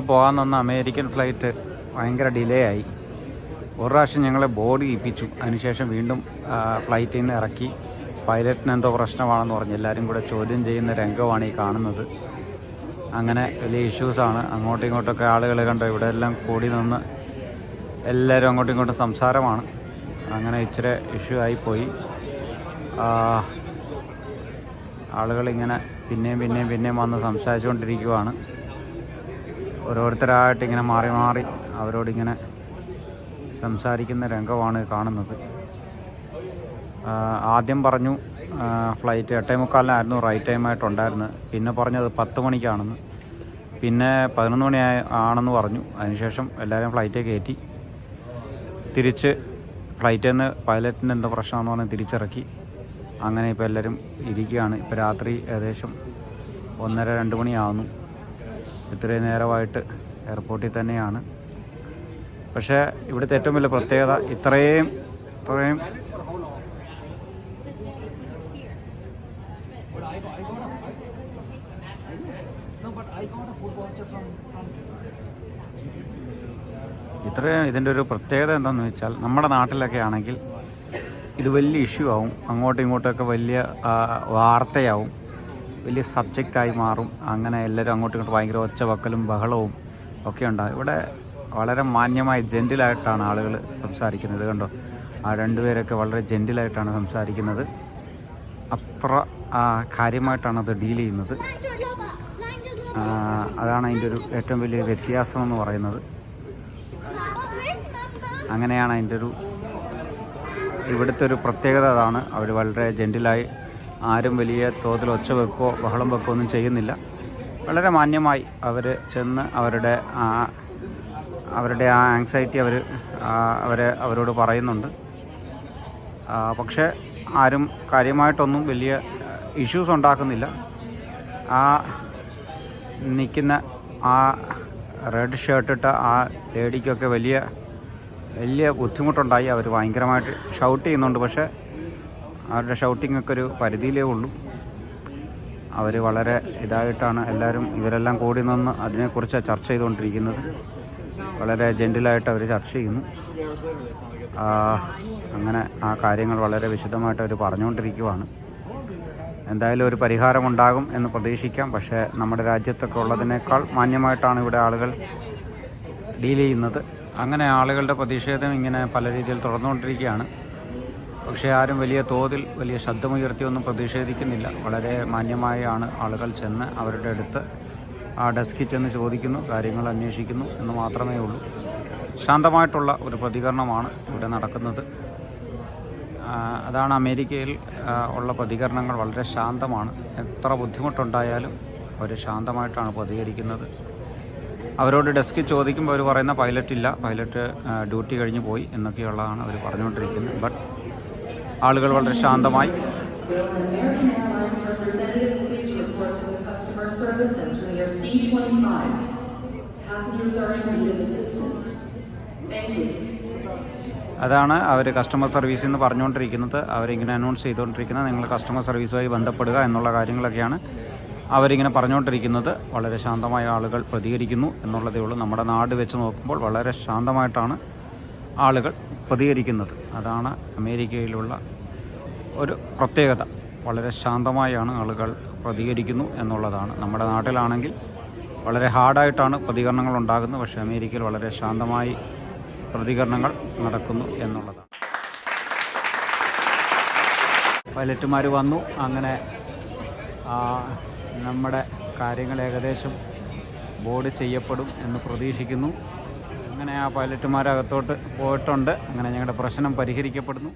പോകാൻ തന്ന American flight ഭയങ്കര ഡിലേ ആയി. ഒരു പ്രാവശ്യം ഞങ്ങളെ ബോർഡ് ഇപ്പിച്ചു അതിനുശേഷം വീണ്ടും ഫ്ലൈറ്റിൽ നിന്ന് ഇറക്കി. പൈലറ്റിന് എന്തോ പ്രശ്നമാണെന്ന് പറഞ്ഞ്. എല്ലാവരും കൂടെ ചോദ്യം ചെയ്യുന്ന രംഗമാണ് ഈ കാണുന്നത്. അങ്ങനെ വലിയ ഇഷ്യൂസാണ് അങ്ങോട്ടും ഇങ്ങോട്ടൊക്കെ ആളുകൾ കണ്ടോ? ഇവിടെ എല്ലാം കൂടി നിന്ന് എല്ലാവരും അങ്ങോട്ടും ഇങ്ങോട്ടും സംസാരമാണ്. അങ്ങനെ ഇച്ചിരി ഇഷ്യൂ ആയിപ്പോയി ആളുകളിങ്ങനെ പിന്നെയും പിന്നെയും പിന്നെയും വന്ന് സംസാരിച്ചുകൊണ്ടിരിക്കുവാണ്. ഓരോരുത്തരായിട്ട് ഇങ്ങനെ മാറി മാറി അവരോടിങ്ങനെ സംസാരിക്കുന്ന രംഗമാണ് കാണുന്നത്. ആദ്യം പറഞ്ഞു ഫ്ലൈറ്റ് എട്ടേ മുക്കാലിനായിരുന്നു റൈറ്റ് ടൈമായിട്ടുണ്ടായിരുന്നത് പിന്നെ പറഞ്ഞത് പത്ത് മണിക്കാണെന്ന്. പിന്നെ പതിനൊന്ന് മണി ആണെന്ന് പറഞ്ഞു. അതിനുശേഷം എല്ലാവരും ഫ്ലൈറ്റേ കയറ്റി. തിരിച്ച് ഫ്ലൈറ്റിൽ നിന്ന് പൈലറ്റിന്റെ എന്തോ പ്രശ്നമാണെന്ന് പറഞ്ഞ് തിരിച്ചിറക്കി. അങ്ങനെ ഇപ്പോൾ എല്ലാവരും ഇരിക്കുകയാണ്. ഇപ്പോൾ രാത്രി ഏകദേശം ഒന്നര രണ്ട് മണിയാവുന്നു. ഇത്രയും നേരമായിട്ട് എയർപോർട്ടിൽ തന്നെയാണ്. പക്ഷേ ഇവിടുത്തെ ഏറ്റവും വലിയ പ്രത്യേകത ഇത്രയും ഇത്രയും ഇത്രയും ഇതിന്റെ ഒരു പ്രത്യേകത എന്താണെന്ന് വെച്ചാൽ നമ്മുടെ നാട്ടിലൊക്കെ ആണെങ്കിൽ ഇത് വലിയ ഇഷ്യൂ ആവും. അങ്ങോട്ടും ഇങ്ങോട്ടൊക്കെ വലിയ വാർത്തയാവും. വലിയ സബ്ജക്റ്റായി മാറും. അങ്ങനെ എല്ലാവരും അങ്ങോട്ടും ഇങ്ങോട്ടും ഭയങ്കര ഒച്ചവക്കലും ബഹളവും ഒക്കെ ഉണ്ടാകും ഇവിടെ വളരെ മാന്യമായി ജെന്റിലായിട്ടാണ് ആളുകൾ സംസാരിക്കുന്നത് കണ്ടോ? ആ രണ്ടുപേരൊക്കെ വളരെ ജെന്റിലായിട്ടാണ് സംസാരിക്കുന്നത്. അത്ര കാര്യമായിട്ടാണ് അത് ഡീൽ ചെയ്യുന്നത്. അതാണ് അതിന്റെ ഒരു ഏറ്റവും വലിയ വ്യത്യാസം എന്ന് പറയുന്നത്. അങ്ങനെയാണ് അതിന്റെ ഒരു ഇവിടുത്തെ ഒരു പ്രത്യേകത അതാണ്. അവർ വളരെ ജെന്റിലായി ആരും വലിയ തോതിൽ ഒച്ച വെക്കോ ബഹളം വെക്കോ ഒന്നും ചെയ്യുന്നില്ല. വളരെ മാന്യമായി അവർ ചെന്ന് അവരുടെ അവരുടെ ആ ആങ്സൈറ്റി അവർ അവരെ അവരോട് പറയുന്നുണ്ട്. പക്ഷേ ആരും കാര്യമായിട്ടൊന്നും വലിയ ഇഷ്യൂസ് ഉണ്ടാക്കുന്നില്ല. ആ നിൽക്കുന്ന ആ റെഡ് ഷർട്ട് ഇട്ട ആ ലേഡിക്കൊക്കെ വലിയ വലിയ ബുദ്ധിമുട്ടുണ്ടായി. അവർ ഭയങ്കരമായിട്ട് ഷൗട്ട് ചെയ്യുന്നുണ്ട്. പക്ഷേ അവരുടെ ഷൗട്ടിംഗ് ഒക്കെ ഒരു പരിധിയിലേ ഉള്ളൂ. അവർ വളരെ ഇതായിട്ടാണ് എല്ലാവരും ഇവരെല്ലാം കൂടി നിന്ന് അതിനെക്കുറിച്ച് ചർച്ച ചെയ്തുകൊണ്ടിരിക്കുന്നത്. വളരെ ജെന്റിലായിട്ട് അവർ ചർച്ച ചെയ്യുന്നു. അങ്ങനെ ആ കാര്യങ്ങൾ വളരെ വിശദമായിട്ട് അവർ പറഞ്ഞുകൊണ്ടിരിക്കുവാണ്. എന്തായാലും ഒരു പരിഹാരം ഉണ്ടാകും എന്ന് പ്രതീക്ഷിക്കാം. പക്ഷേ നമ്മുടെ രാജ്യത്തൊക്കെ ഉള്ളതിനേക്കാൾ മാന്യമായിട്ടാണ് ഇവിടെ ആളുകൾ ഡീൽ ചെയ്യുന്നത്. അങ്ങനെ ആളുകളുടെ പ്രതിഷേധം ഇങ്ങനെ പല രീതിയിൽ തുടർന്നുകൊണ്ടിരിക്കുകയാണ്. പക്ഷേ ആരും വലിയ തോതിൽ വലിയ ശബ്ദമുയർത്തിയൊന്നും പ്രതിഷേധിക്കുന്നില്ല. വളരെ മാന്യമായാണ് ആളുകൾ ചെന്ന് അവരുടെ അടുത്ത് ആ ഡെസ്കിൽ ചെന്ന് ചോദിക്കുന്നു കാര്യങ്ങൾ അന്വേഷിക്കുന്നു എന്ന് മാത്രമേ ഉള്ളൂ. ശാന്തമായിട്ടുള്ള ഒരു പ്രതികരണമാണ് ഇവിടെ നടക്കുന്നത്. അതാണ് അമേരിക്കയിൽ ഉള്ള പ്രതികരണങ്ങൾ വളരെ ശാന്തമാണ്. എത്ര ബുദ്ധിമുട്ടുണ്ടായാലും അവർ ശാന്തമായിട്ടാണ് പ്രതികരിക്കുന്നത്. അവരോട് ഡെസ്ക് ചോദിക്കുമ്പോൾ അവർ പറയുന്ന പൈലറ്റ് ഇല്ല പൈലറ്റ് ഡ്യൂട്ടി കഴിഞ്ഞ് പോയി എന്നൊക്കെയുള്ളതാണ് അവർ പറഞ്ഞുകൊണ്ടിരിക്കുന്നത് ബട്ട് ആളുകൾ വളരെ ശാന്തമായി report to the customer service center near C25. Passengers are in need of assistance. Thank you. അതാണ് അവർ കസ്റ്റമർ സർവീസിൽ നിന്ന് പറഞ്ഞുകൊണ്ടിരിക്കുന്നത് അവരിങ്ങനെ അനൗൺസ് ചെയ്തുകൊണ്ടിരിക്കുന്നത് നിങ്ങൾ കസ്റ്റമർ സർവീസുമായി ബന്ധപ്പെടുക എന്നുള്ള കാര്യങ്ങളൊക്കെയാണ് അവരിങ്ങനെ പറഞ്ഞുകൊണ്ടിരിക്കുന്നത് വളരെ ശാന്തമായ ആളുകൾ പ്രതികരിക്കുന്നു എന്നുള്ളതേ ഉള്ളൂ. നമ്മുടെ നാട് വെച്ച് നോക്കുമ്പോൾ വളരെ ശാന്തമായിട്ടാണ് ആളുകൾ പ്രതികരിക്കുന്നത്. അതാണ് അമേരിക്കയിലുള്ള ഒരു പ്രത്യേകത. വളരെ ശാന്തമായാണ് ആളുകൾ പ്രതികരിക്കുന്നു എന്നുള്ളതാണ്. നമ്മുടെ നാട്ടിലാണെങ്കിൽ വളരെ ഹാർഡായിട്ടാണ് പ്രതികരണങ്ങൾ ഉണ്ടാകുന്നത്. പക്ഷേ അമേരിക്കയിൽ വളരെ ശാന്തമായി പ്രതികരണങ്ങൾ നടക്കുന്നു എന്നുള്ളതാണ്. പൈലറ്റുമാർ വന്നു. അങ്ങനെ നമ്മുടെ കാര്യങ്ങൾ ഏകദേശം ബോർഡ് ചെയ്യപ്പെടും എന്ന് പ്രതീക്ഷിക്കുന്നു. അങ്ങനെ ആ പൈലറ്റുമാരകത്തോട്ട് പോയിട്ടുണ്ട്. അങ്ങനെ ഞങ്ങളുടെ പ്രശ്നം പരിഹരിക്കപ്പെടുന്നു.